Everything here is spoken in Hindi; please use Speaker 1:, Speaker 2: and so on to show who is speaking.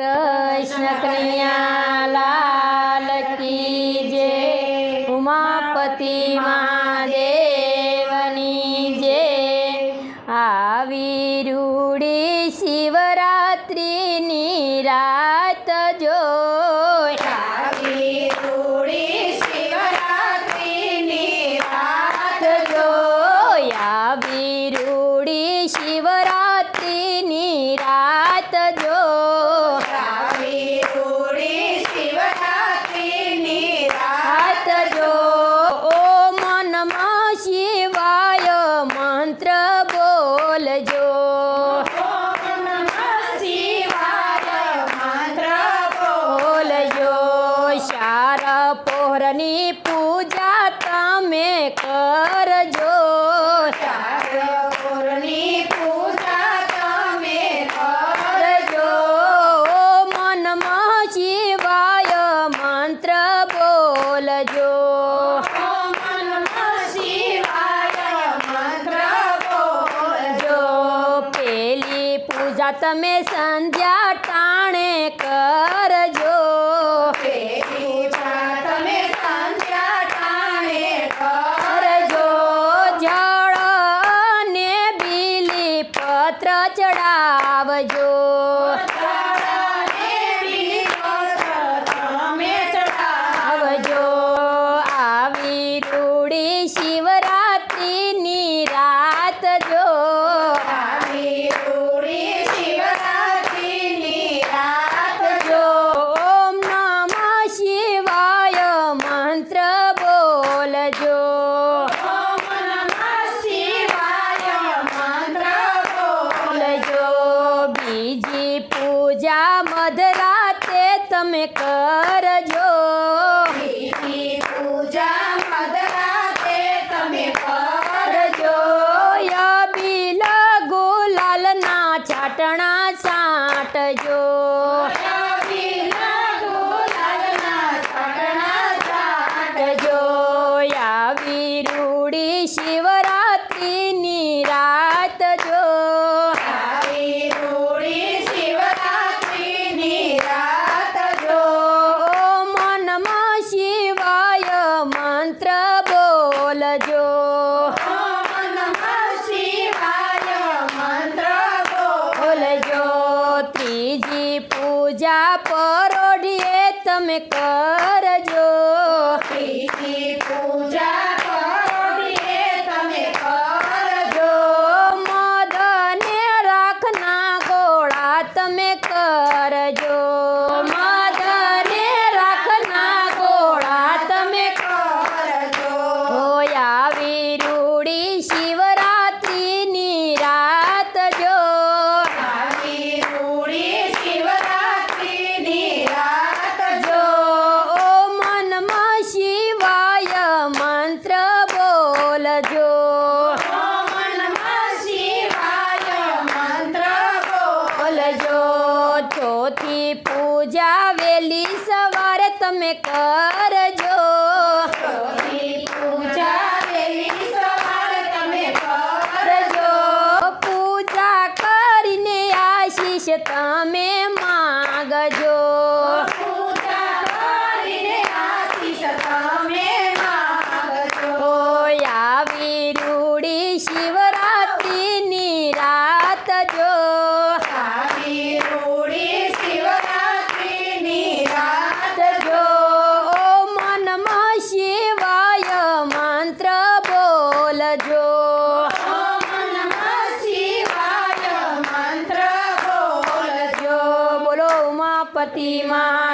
Speaker 1: કૃષ્ણ કન્યા લાલ કી જે ઉમાપતિ મહાદેવની જે. આવી રૂડી શિવરાત્રિની રાત જો पोहरनी पूजा ता में कर जो
Speaker 2: पूजा ता कर
Speaker 1: मन शिवाय मंत्र बोल
Speaker 2: मन शिवाय मंत्र बोल
Speaker 1: जो। पहली पूजा तमें संध्या टाणे कर जो। તમે કરજો.
Speaker 2: પૂજા મદરાતે તમે કરજો
Speaker 1: યા ગુલાલના છાટણા છાંટજો बोल जो त्रिजी पूजा परोड़िए तुम कर जो।
Speaker 2: त्रिजी पूजा
Speaker 1: जो। वाली सवार में कर जो।
Speaker 2: पूजा
Speaker 1: पूजा करने आशीष तमें पतिमा